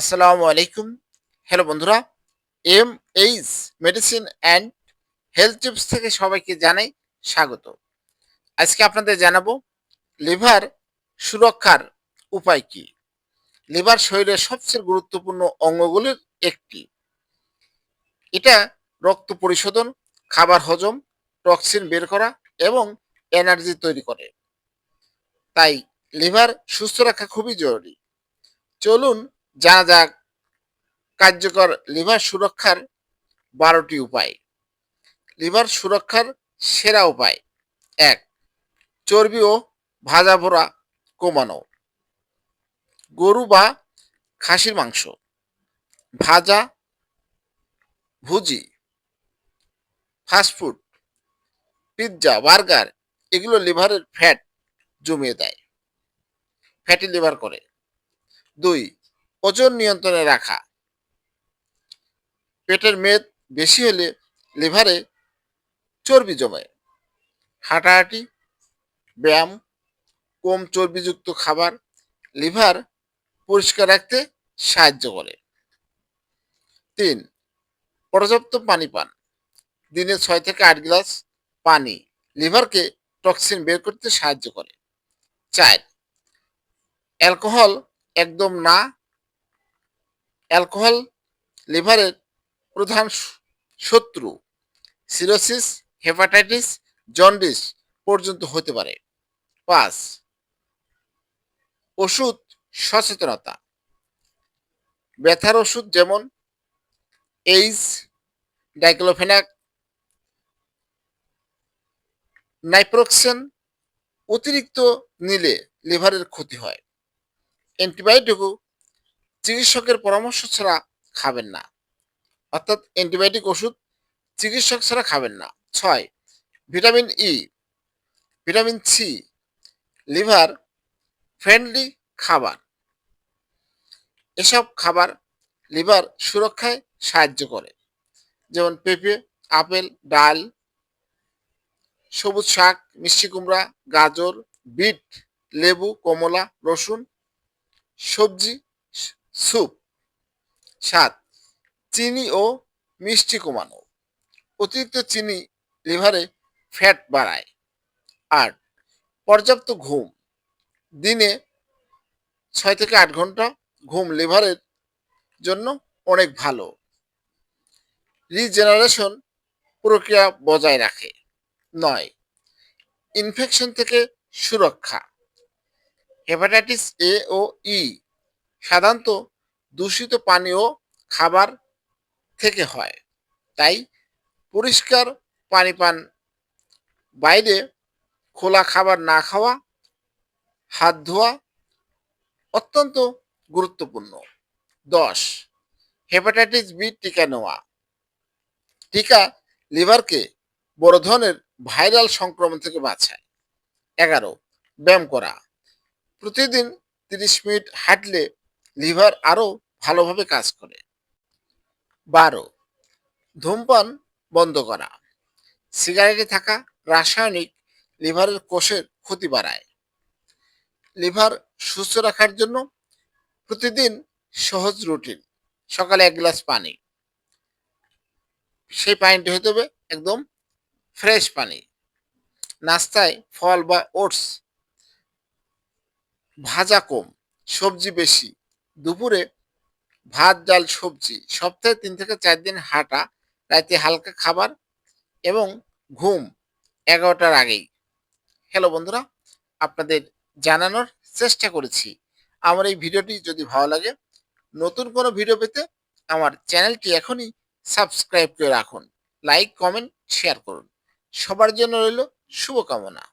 আসসালামু আলাইকুম। হ্যালো বন্ধুরা M H medicine and health tips থেকে সবাইকে জানাই স্বাগত। আজকে আপনাদের জানাব, লিভার সুরক্ষার উপায় কি? লিভার শরীরের সবচেয়ে গুরুত্বপূর্ণ অঙ্গগুলির একটি। এটা রক্ত পরিশোধন, খাবার হজম, টক্সিন বের করা এবং এনার্জি তৈরি করে। তাই লিভার সুস্থ রাখা খুবই জরুরি। চলুন জানা যাক কার্যকর লিভার সুরক্ষার বারোটি উপায়। লিভার সুরক্ষার সেরা উপায় এক, চর্বি ও ভাজা ভরা কমানো। গরু বা খাসির মাংস, ভাজা ভুজি, ফাস্টফুড, পিৎজা, বার্গার এগুলো লিভারের ফ্যাট জমিয়ে দেয়। ফ্যাটি লিভার করে। দুই ওজন নিয়ন্ত্রণে রাখা। পেটের মেদ বেশি হলে লিভারে চর্বি জমে হাঁটাহাঁটি, ব্যায়াম, কম চর্বিযুক্ত খাবার লিভার পরিষ্কার রাখতে সাহায্য করে। তিন, পর্যাপ্ত পানি পান। দিনে ছয় থেকে আট গ্লাস পানি লিভারকে টক্সিন বের করতে সাহায্য করে। চার, অ্যালকোহল একদম না অ্যালকোহল, লিভারের প্রধান শত্রু, সিরোসিস, হেপাটাইটিস, জন্ডিস পর্যন্ত হতে পারে। পাঁচ, ওষুধ সচেতনতা। ব্যথার ওষুধ যেমন এইস ডাইক্লোফেনাক, নাইপ্রোক্সেন অতিরিক্ত নিলে লিভারের ক্ষতি হয়। অ্যান্টিবায়োটিকও চিকিৎসকের পরামর্শ ছাড়া খাবেন না। অর্থাৎ অ্যান্টিবায়োটিক ওষুধ চিকিৎসক ছাড়া খাবেন না। ছয় vitamin E vitamin C liver friendly খাবার। এসব খাবার লিভার সুরক্ষায় সাহায্য করে। যেমন পেঁপে, আপেল, ডাল, সবুজ শাক, মিষ্টি কুমড়া, গাজর, বিট, লেবু, কমলা, রসুন, সবজি স্যুপ। সাত, চিনি ও মিষ্টি কমানো। অতিরিক্ত চিনি লিভারে ফ্যাট বাড়ায়। আর পর্যাপ্ত ঘুম। দিনে ছয় থেকে আট ঘণ্টা ঘুম লিভারের জন্য অনেক ভালো। রিজেনারেশন প্রক্রিয়া বজায় রাখে। নয়, ইনফেকশন থেকে সুরক্ষা। হেপাটাইটিস এ ও ই সাধারণত দূষিত পানীয় খাবার থেকে হয়। তাই পরিষ্কার পানি পান, বাইরে খোলা খাবার না খাওয়া, হাত ধোয়া অত্যন্ত গুরুত্বপূর্ণ। দশ, হেপাটাইটিস বি টিকা নেওয়া। টিকা লিভারকে বড় ধরনের ভাইরাল সংক্রমণ থেকে বাঁচায়। এগারো, ব্যায়াম করা। প্রতিদিন তিরিশ মিনিট হাঁটলে লিভার আরও ভালোভাবে কাজ করে। বারো, ধূমপান বন্ধ করা। সিগারেটে থাকা রাসায়নিক লিভারের কোষের ক্ষতি বাড়ায়। লিভার সুস্থ রাখার জন্য প্রতিদিন সহজ রুটিন, সকালে এক গ্লাস পানি। সেই পানিটি হতে হবে একদম ফ্রেশ পানি। নাস্তায় ফল বা ওটস ভাজা কম, সবজি বেশি দুপুরে ভাত, ডাল, সবজি, সপ্তাহে তিন থেকে চার দিন হাঁটা, রাতে হালকা খাবার এবং ঘুম এগারোটার আগেই। হ্যালো বন্ধুরা, আপনাদের জানানোর চেষ্টা করেছি। আমার এই ভিডিওটি যদি ভালো লাগে, নতুন কোনো ভিডিও পেতে আমার চ্যানেলটি এখনই সাবস্ক্রাইব করে রাখুন। লাইক কমেন্ট শেয়ার করুন। সবার জন্য রইল শুভকামনা।